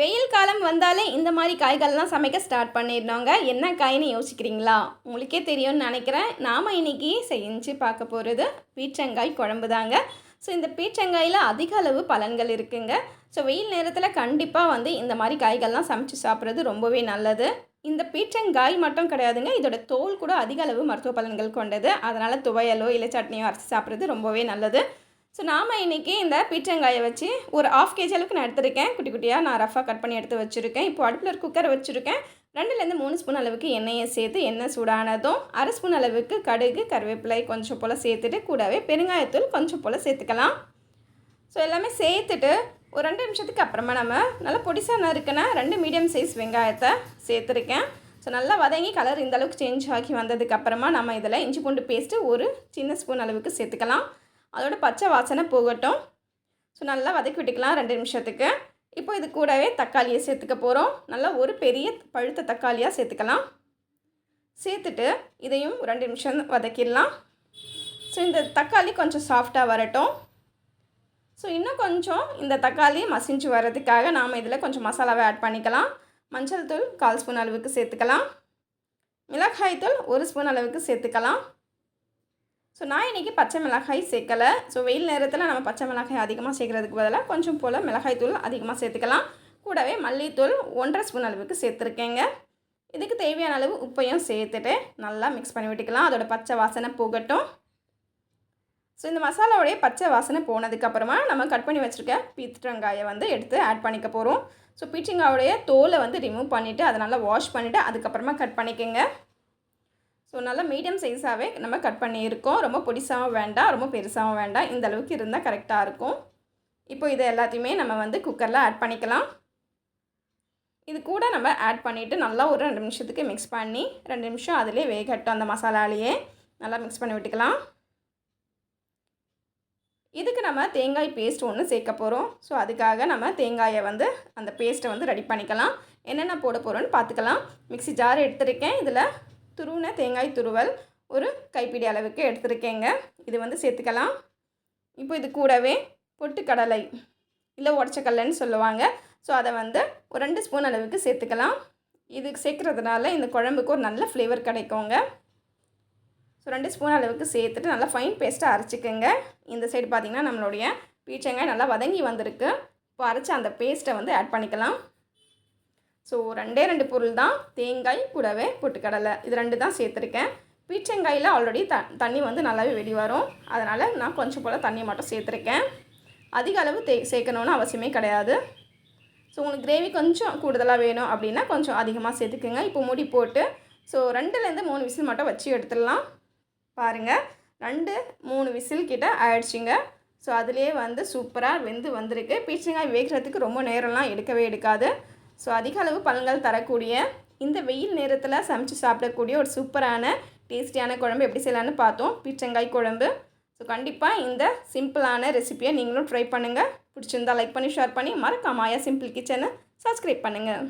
வெயில் காலம் வந்தாலே இந்த மாதிரி காய்கள்லாம் சமைக்க ஸ்டார்ட் பண்ணிடணுங்க என்ன காய்னு யோசிக்கிறீங்களா? உங்களுக்கே தெரியும்னு நினைக்கிறேன். நாம் இன்றைக்கி செஞ்சு பார்க்க போகிறது பீச்சங்காய் குழம்பு தாங்க. ஸோ இந்த பீச்சங்காயில் அதிக அளவு பலன்கள் இருக்குங்க. ஸோ வெயில் நேரத்தில் கண்டிப்பாக வந்து இந்த மாதிரி காய்கள்லாம் சமைச்சு சாப்பிட்றது ரொம்பவே நல்லது. இந்த பீச்சங்காய் மட்டும் கிடையாதுங்க. இதோட தோல் கூட அதிக அளவு மருத்துவ பலன்கள் கொண்டது. அதனால் துவையலோ இல்லை சட்னியோ அரைச்சி சாப்பிட்றது ரொம்பவே நல்லது. ஸோ நாம் இன்றைக்கி இந்த பீச்சங்காயை வச்சு ஒரு ஆஃப் கேஜி அளவுக்கு நான் எடுத்திருக்கேன். குட்டி குட்டியாக நான் ரஃபாக கட் பண்ணி எடுத்து வச்சுருக்கேன். இப்போ அடுப்பில் ஒரு குக்கர் வச்சுருக்கேன். ரெண்டுலேருந்து மூணு ஸ்பூன் அளவுக்கு எண்ணெயை சேர்த்து எண்ணெய் சூடானதும் அரை ஸ்பூன் அளவுக்கு கடுகு கருவேப்பிலை கொஞ்சம் போல் சேர்த்துட்டு கூடவே பெருங்காயத்தூள் கொஞ்சம் போல் சேர்த்துக்கலாம். ஸோ எல்லாமே சேர்த்துட்டு ஒரு ரெண்டு நிமிஷத்துக்கு அப்புறமா நம்ம நல்லா பொடிசாக நறுக்கின ரெண்டு மீடியம் சைஸ் வெங்காயத்தை சேர்த்துருக்கேன். ஸோ நல்லா வதங்கி கலர் இந்த அளவுக்கு சேஞ்ச் ஆகி வந்ததுக்கப்புறமா நம்ம இதில் இஞ்சி பூண்டு பேஸ்ட்டு ஒரு சின்ன ஸ்பூன் அளவுக்கு சேர்த்துக்கலாம். அதோட பச்சை வாசனை போகட்டும். ஸோ நல்லா வதக்கி விட்டுக்கலாம் ரெண்டு நிமிஷத்துக்கு. இப்போ இது கூடவே தக்காளியை சேர்த்துக்க போகிறோம் நல்லா ஒரு பெரிய பழுத்த தக்காளியாக சேர்த்துக்கலாம். சேர்த்துட்டு இதையும் ரெண்டு நிமிஷம் வதக்கிடலாம். ஸோ இந்த தக்காளி கொஞ்சம் சாஃப்டாக வரட்டும். ஸோ இன்னும் கொஞ்சம் இந்த தக்காளி மசிஞ்சு வர்றதுக்காக நாம் இதில் கொஞ்சம் மசாலாவை ஆட் பண்ணிக்கலாம். மஞ்சள் தூள் கால் ஸ்பூன் அளவுக்கு சேர்த்துக்கலாம். மிளகாய் தூள் ஒரு ஸ்பூன் அளவுக்கு சேர்த்துக்கலாம். ஸோ நான் இன்றைக்கி பச்சை மிளகாய் சேர்க்கலை. ஸோ வெயில் நேரத்தில் நம்ம பச்சை மிளகாய் அதிகமாக சேர்க்குறதுக்கு பதிலாக கொஞ்சம் போல் மிளகாய் தூள் அதிகமாக சேர்த்துக்கலாம். கூடவே மல்லித்தூள் ஒன்றரை ஸ்பூன் அளவுக்கு சேர்த்துருக்கேங்க. இதுக்கு தேவையான அளவு உப்பையும் சேர்த்துட்டு நல்லா மிக்ஸ் பண்ணி விட்டுக்கலாம். அதோட பச்சை வாசனை போகட்டும். ஸோ இந்த மசாலாவுடைய பச்சை வாசனை போனதுக்கப்புறமா நம்ம கட் பண்ணி வச்சுருக்க பீத்தங்காயை வந்து எடுத்து ஆட் பண்ணிக்க போகிறோம் ஸோ பீச்சங்காவுடைய தோலை வந்து ரிமூவ் பண்ணிவிட்டு அதை நல்லா வாஷ் பண்ணிவிட்டு அதுக்கப்புறமா கட் பண்ணிக்கோங்க. ஸோ நல்லா மீடியம் சைஸாகவே நம்ம கட் பண்ணியிருக்கோம். ரொம்ப பொடிசாகவும் வேண்டாம் ரொம்ப பெருசாகவும் வேண்டாம். இந்த அளவுக்கு இருந்தால் கரெக்டாக இருக்கும். இப்போ இதை எல்லாத்தையுமே நம்ம வந்து குக்கரில் ஆட் பண்ணிக்கலாம். இது கூட நம்ம ஆட் பண்ணிவிட்டு நல்லா ஒரு ரெண்டு நிமிஷத்துக்கு மிக்ஸ் பண்ணி ரெண்டு நிமிஷம் அதிலே வேகட்டும் அந்த மசாலாலேயே. நல்லா மிக்ஸ் பண்ணி விட்டுக்கலாம். இதுக்கு நம்ம தேங்காய் பேஸ்ட் ஒன்று சேர்க்க போகிறோம் ஸோ அதுக்காக நம்ம தேங்காயை வந்து அந்த பேஸ்ட்டை வந்து ரெடி பண்ணிக்கலாம். என்னென்ன போட போகிறோன்னு பார்த்துக்கலாம். மிக்சி ஜார் எடுத்திருக்கேன். இதில் துருவின தேங்காய் துருவல் ஒரு கைப்பிடி அளவுக்கு எடுத்துருக்கேங்க. இது வந்து சேர்த்துக்கலாம். இப்போ இது கூடவே பொட்டுக்கடலை இல்லை உடச்சக்கடலைன்னு சொல்லுவாங்க. ஸோ அதை வந்து ஒரு ரெண்டு ஸ்பூன் அளவுக்கு சேர்த்துக்கலாம். இது சேர்க்குறதுனால இந்த குழம்புக்கு ஒரு நல்ல ஃப்ளேவர் கிடைக்குங்க. ஸோ ரெண்டு ஸ்பூன் அளவுக்கு சேர்த்துட்டு நல்லா ஃபைன் பேஸ்ட்டாக அரைச்சிக்கோங்க. இந்த சைடு பார்த்திங்கன்னா நம்மளுடைய பீச்சங்காய் நல்லா வதங்கி வந்திருக்கு. இப்போ அரைச்ச அந்த பேஸ்ட்டை வந்து ஆட் பண்ணிக்கலாம். ஸோ ரெண்டே ரெண்டு பொருள் தான். தேங்காய் கூடவே பொட்டுக்கடலை. இது ரெண்டு தான் சேர்த்துருக்கேன். பீச்சங்காயில் ஆல்ரெடி த தண்ணி வந்து நல்லாவே வெடி வரும். அதனால் நான் கொஞ்சம் போல் தண்ணி மட்டும் சேர்த்துருக்கேன். அதிக அளவு தே சேர்க்கணுன்னு அவசியமே கிடையாது. ஸோ உங்களுக்கு கிரேவி கொஞ்சம் கூடுதலாக வேணும் அப்படின்னா கொஞ்சம் அதிகமாக சேர்த்துக்குங்க. இப்போ மூடி போட்டு ஸோ ரெண்டுலேருந்து மூணு விசில் மட்டும் வச்சு எடுத்துடலாம். பாருங்கள் ரெண்டு மூணு விசில் கிட்ட ஆயிடுச்சுங்க. ஸோ அதுலேயே வந்து சூப்பராக வெந்து வந்திருக்கு. பீச்சங்காய் வேகிறதுக்கு ரொம்ப நேரம்லாம் எடுக்கவே எடுக்காது. ஸோ அதிக அளவு பழங்கள் தரக்கூடிய இந்த வெயில் நேரத்தில் சமைச்சு சாப்பிடக்கூடிய ஒரு சூப்பரான டேஸ்டியான குழம்பு எப்படி செய்யலான்னு பார்த்தோம். பீச்சங்காய் குழம்பு. ஸோ கண்டிப்பாக இந்த சிம்பிளான ரெசிப்பியை நீங்களும் ட்ரை பண்ணுங்கள் பிடிச்சிருந்தா லைக் பண்ணி ஷேர் பண்ணி மறக்காமாயா சிம்பிள் கிச்சனை சப்ஸ்கிரைப் பண்ணுங்கள்